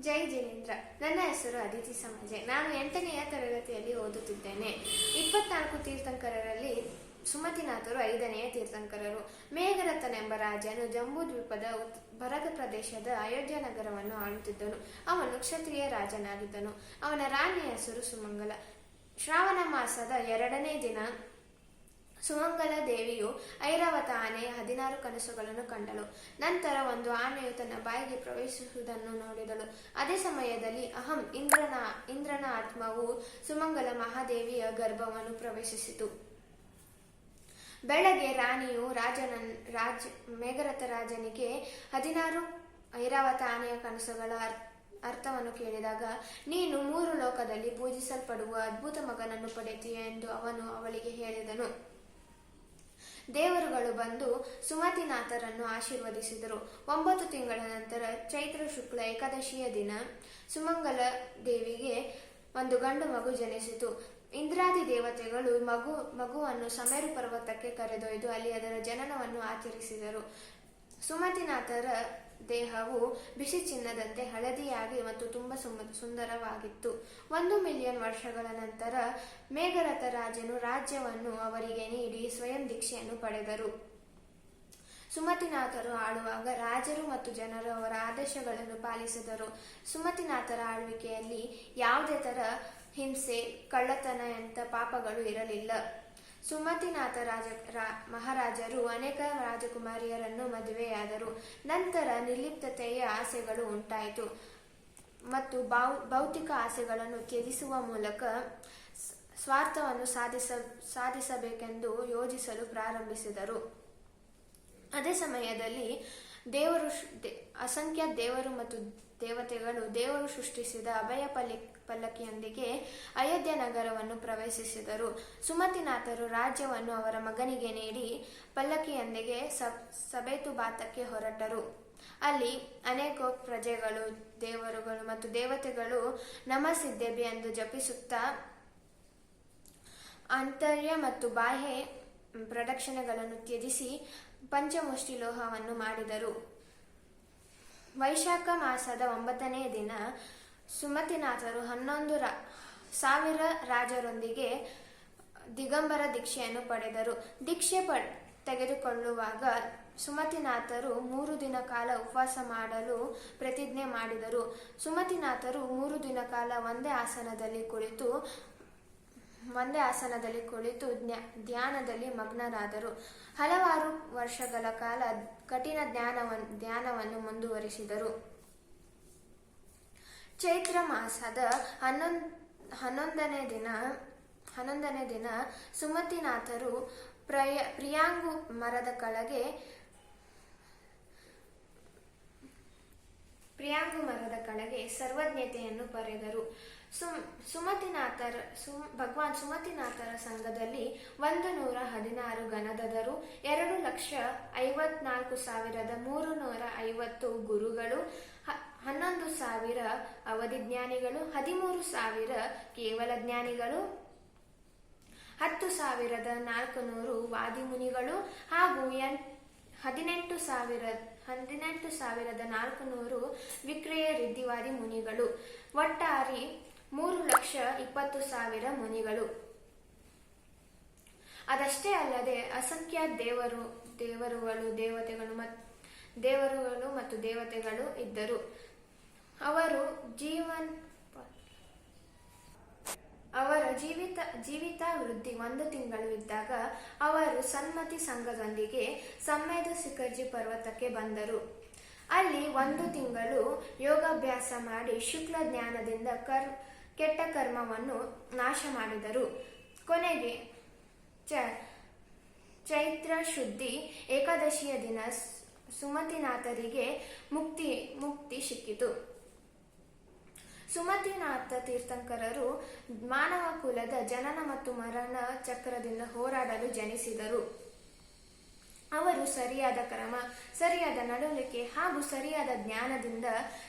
ಜೈ ಜಿನೇಂದ್ರ. ನನ್ನ ಹೆಸರು ಅದಿತಿ ಸಮಾಜೆ. ನಾನು ಎಂಟನೆಯ ತರಗತಿಯಲ್ಲಿ ಓದುತ್ತಿದ್ದೇನೆ. ಇಪ್ಪತ್ನಾಲ್ಕು ತೀರ್ಥಂಕರರಲ್ಲಿ ಸುಮತಿನಾಥರು ಐದನೆಯ ತೀರ್ಥಂಕರರು. ಮೇಘರಥನೆಂಬ ರಾಜನು ಜಂಬೂ ದ್ವೀಪದ ಭರತ ಪ್ರದೇಶದ ಅಯೋಧ್ಯ ನಗರವನ್ನು ಆಳುತ್ತಿದ್ದನು. ಅವನು ಕ್ಷತ್ರಿಯ ರಾಜನಾಗಿದ್ದನು. ಅವನ ರಾಣಿಯ ಹೆಸರು ಸುಮಂಗಲ. ಶ್ರಾವಣ ಮಾಸದ ಎರಡನೇ ದಿನ ಸುಮಂಗಲ ದೇವಿಯು ಐರಾವತ ಆನೆಯ ಹದಿನಾರು ಕನಸುಗಳನ್ನು ಕಂಡಳು. ನಂತರ ಒಂದು ಆನೆಯು ತನ್ನ ಬಾಯಿಗೆ ಪ್ರವೇಶಿಸುವುದನ್ನು ನೋಡಿದಳು. ಅದೇ ಸಮಯದಲ್ಲಿ ಅಹಂ ಇಂದ್ರನ ಇಂದ್ರನ ಆತ್ಮವು ಸುಮಂಗಲ ಮಹಾದೇವಿಯ ಗರ್ಭವನ್ನು ಪ್ರವೇಶಿಸಿತು. ಬೆಳಗ್ಗೆ ರಾಣಿಯು ರಾಜನ ರಾಜ ಮೇಘರಥ ರಾಜನಿಗೆ ಹದಿನಾರು ಐರಾವತ ಆನೆಯ ಕನಸುಗಳ ಅರ್- ಅರ್ಥವನ್ನು ಕೇಳಿದಾಗ, ನೀನು ಮೂರು ಲೋಕದಲ್ಲಿ ಪೂಜಿಸಲ್ಪಡುವ ಅದ್ಭುತ ಮಗನನ್ನು ಪಡೆಯುತ್ತೀಯ ಎಂದು ಅವನು ಅವಳಿಗೆ ಹೇಳಿದನು. ದೇವರುಗಳು ಬಂದು ಸುಮತಿನಾಥರನ್ನು ಆಶೀರ್ವದಿಸಿದರು. ಒಂಬತ್ತು ತಿಂಗಳ ನಂತರ ಚೈತ್ರ ಶುಕ್ಲ ಏಕಾದಶಿಯ ದಿನ ಸುಮಂಗಲ ದೇವಿಗೆ ಒಂದು ಗಂಡು ಮಗು ಜನಿಸಿತು. ಇಂದ್ರಾದಿ ದೇವತೆಗಳು ಮಗು ಮಗುವನ್ನು ಸಮೇರು ಪರ್ವತಕ್ಕೆ ಕರೆದೊಯ್ದು ಅಲ್ಲಿ ಅದರ ಜನನವನ್ನು ಆಚರಿಸಿದರು. ಸುಮತಿನಾಥರ ದೇಹವು ಬಿಸಿ ಚಿನ್ನದಂತೆ ಹಳದಿಯಾಗಿ ಮತ್ತು ತುಂಬ ಸುಂದರವಾಗಿತ್ತು. ಒಂದು ಮಿಲಿಯನ್ ವರ್ಷಗಳ ನಂತರ ಮೇಘರಥ ರಾಜನು ರಾಜ್ಯವನ್ನು ಅವರಿಗೆ ನೀಡಿ ಸ್ವಯಂ ದೀಕ್ಷೆಯನ್ನು ಪಡೆದರು. ಸುಮತಿನಾಥರು ಆಳುವಾಗ ರಾಜರು ಮತ್ತು ಜನರು ಅವರ ಆದೇಶಗಳನ್ನು ಪಾಲಿಸಿದರು. ಸುಮತಿನಾಥರ ಆಳ್ವಿಕೆಯಲ್ಲಿ ಯಾವುದೇ ತರ ಹಿಂಸೆ, ಕಳ್ಳತನ ಎಂಥ ಪಾಪಗಳು ಇರಲಿಲ್ಲ. ಸುಮತಿನಾಥ ರಾಜ ಮಹಾರಾಜರು ಅನೇಕ ರಾಜಕುಮಾರಿಯರನ್ನು ಮದುವೆಯಾದರು. ನಂತರ ನಿರ್ಲಿಪ್ತತೆಯ ಆಸೆಗಳು ಉಂಟಾಯಿತು. ಮತ್ತು ಭೌತಿಕ ಆಸೆಗಳನ್ನು ತ್ಯಜಿಸುವ ಮೂಲಕ ಸ್ವಾರ್ಥವನ್ನು ಸಾಧಿಸ, ಸಾಧಿಸಬೇಕೆಂದು ಯೋಜಿಸಲು ಪ್ರಾರಂಭಿಸಿದರು. ಅದೇ ಸಮಯದಲ್ಲಿ ದೇವರು ಅಸಂಖ್ಯ ದೇವರು ಮತ್ತು ದೇವತೆಗಳು ದೇವರು ಸೃಷ್ಟಿಸಿದ ಅಭಯ ಪಲ್ಲಕ್ಕಿಯೊಂದಿಗೆ ಅಯೋಧ್ಯ ನಗರವನ್ನು ಪ್ರವೇಶಿಸಿದರು. ಸುಮತಿನಾಥರು ರಾಜ್ಯವನ್ನು ಅವರ ಮಗನಿಗೆ ನೀಡಿ ಪಲ್ಲಕ್ಕಿಯೊಂದಿಗೆ ಸಬೇತುಬಾತಕ್ಕೆ ಹೊರಟರು. ಅಲ್ಲಿ ಅನೇಕ ಪ್ರಜೆಗಳು, ದೇವರುಗಳು ಮತ್ತು ದೇವತೆಗಳು ನಮಸಿದ್ದೆಬಿ ಎಂದು ಜಪಿಸುತ್ತಾ ಆಂತರ್ಯ ಮತ್ತು ಬಾಹ್ಯ ಪ್ರದಕ್ಷಿಣೆಗಳನ್ನು ತ್ಯಜಿಸಿ ಪಂಚಮುಷ್ಟಿ ಲೋಹವನ್ನು ಮಾಡಿದರು. ವೈಶಾಖ ಮಾಸದ ಒಂಬತ್ತನೇ ದಿನ ಸುಮತಿನಾಥರು ಹನ್ನೊಂದು ರ, ಸಾವಿರ ರಾಜರೊಂದಿಗೆ ದಿಗಂಬರ ದೀಕ್ಷೆಯನ್ನು ಪಡೆದರು. ದೀಕ್ಷೆ ಪ ತೆಗೆದುಕೊಳ್ಳುವಾಗ ಸುಮತಿನಾಥರು ಮೂರು ದಿನ ಕಾಲ ಉಪವಾಸ ಮಾಡಲು ಪ್ರತಿಜ್ಞೆ ಮಾಡಿದರು. ಸುಮತಿನಾಥರು ಮೂರು ದಿನ ಕಾಲ ಒಂದೇ ಆಸನದಲ್ಲಿ ಕುಳಿತು, ಒಂದೇ ಆಸನದಲ್ಲಿ ಕುಳಿತು ಧ್ಯಾನದಲ್ಲಿ ಮಗ್ನರಾದರು. ಹಲವಾರು ವರ್ಷಗಳ ಕಾಲ ಕಠಿಣ ಧ್ಯಾನವನ್ನು ಧ್ಯಾನವನ್ನು ಮುಂದುವರಿಸಿದರು. ಚೈತ್ರ ಮಾಸದ ಹನ್ನೊಂದ್, ಹನ್ನೊಂದನೇ ದಿನ ಹನ್ನೊಂದನೇ ದಿನ ಸುಮತಿನಾಥರು ಪ್ರಯ, ಪ್ರಿಯಾಂಗು ಮರದ ಕೆಳಗೆ, ಪ್ರಿಯಾಂಗು ಮರದ ಕೆಳಗೆ ಸರ್ವಜ್ಞತೆಯನ್ನು ಪಡೆದರು ಸುಮ್, ಸುಮತಿನಾಥರ, ಸುಮ್, ಭಗವಾನ್ ಸುಮತಿನಾಥರ ಸಂಘದಲ್ಲಿ ಒಂದು ನೂರ ಹದಿನಾರು ಗಣದದರು. ಎರಡು ಲಕ್ಷ ಐವತ್ನಾಲ್ಕು ಸಾವಿರದ ಮೂರು ನೂರ ಐವತ್ತು ಗುರುಗಳು ಹ- ಅವಧಿ ಸಾವಿರ ಅವಧಿಜ್ಞಾನಿಗಳು ಹದಿಮೂರು ಸಾವಿರ ಕೇವಲ ಜ್ಞಾನಿಗಳು, ಹತ್ತು ಸಾವಿರದ ನಾಲ್ಕು ನೂರು ವಾದಿಮುನಿಗಳು ಹಾಗೂ ಎನ್, ಹದಿನೆಂಟು ಸಾವಿರ, ಹದಿನೆಂಟು ಸಾವಿರದ ನಾಲ್ಕು ನೂರು ವಿಕ್ರಯ ರಿದ್ಧಿವಾದಿ ಮುನಿಗಳು. ಒಟ್ಟಾರಿ ಮೂರು ಲಕ್ಷ ಇಪ್ಪತ್ತು ಸಾವಿರ ಮುನಿಗಳು. ಅದಷ್ಟೇ ಅಲ್ಲದೆ ಅಸಂಖ್ಯ ದೇವರು, ದೇವರುಗಳು, ದೇವತೆಗಳು ಮತ್ತು ದೇವರುಗಳು ಮತ್ತು ದೇವತೆಗಳು ಇದ್ದರು. ಅವರು ಜೀವನ್ ಅವರ ಜೀವಿತ ಜೀವಿತಾವೃದ್ಧಿ ಒಂದು ತಿಂಗಳು ಇದ್ದಾಗ ಅವರು ಸನ್ಮತಿ ಸಂಘದೊಂದಿಗೆ ಸಮ್ಮೇದ ಶಿಖರ್ಜಿ ಪರ್ವತಕ್ಕೆ ಬಂದರು. ಅಲ್ಲಿ ಒಂದು ತಿಂಗಳು ಯೋಗಾಭ್ಯಾಸ ಮಾಡಿ ಶುಕ್ಲ ಜ್ಞಾನದಿಂದ ಕರ್ ಕೆಟ್ಟ ಕರ್ಮವನ್ನು ನಾಶ ಮಾಡಿದರು. ಕೊನೆಗೆ ಚ ಚೈತ್ರ ಶುದ್ಧಿ ಏಕಾದಶಿಯ ದಿನ ಸುಮತಿನಾಥರಿಗೆ ಮುಕ್ತಿ ಮುಕ್ತಿ ಸಿಕ್ಕಿತು. ಸುಮತಿನಾಥ ತೀರ್ಥಂಕರರು ಮಾನವ ಕುಲದ ಜನನ ಮತ್ತು ಮರಣ ಚಕ್ರದಿಂದ ಹೋರಾಡಲು ಜನಿಸಿದರು. ಅವರು ಸರಿಯಾದ ಕ್ರಮ, ಸರಿಯಾದ ನಡವಳಿಕೆ ಹಾಗೂ ಸರಿಯಾದ ಜ್ಞಾನದಿಂದ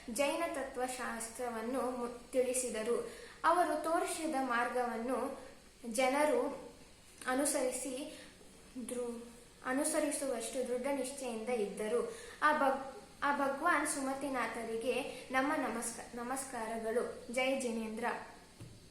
ಜೈನ ತತ್ವಶಾಸ್ತ್ರವನ್ನು ತಿಳಿಸಿದರು. ಅವರು ತೋರಿಸಿದ ಮಾರ್ಗವನ್ನು ಜನರು ಅನುಸರಿಸಿ ದೃ, ಅನುಸರಿಸುವಷ್ಟು ದೃಢ ನಿಶ್ಚಯಿಂದ ಇದ್ದರು. ಆ ಭಗ್ ಆ ಭಗವಾನ್ ಸುಮತಿನಾಥರಿಗೆ ನಮ್ಮ ನಮಸ್ಕ ನಮಸ್ಕಾರಗಳು. ಜೈ ಜಿನೇಂದ್ರ.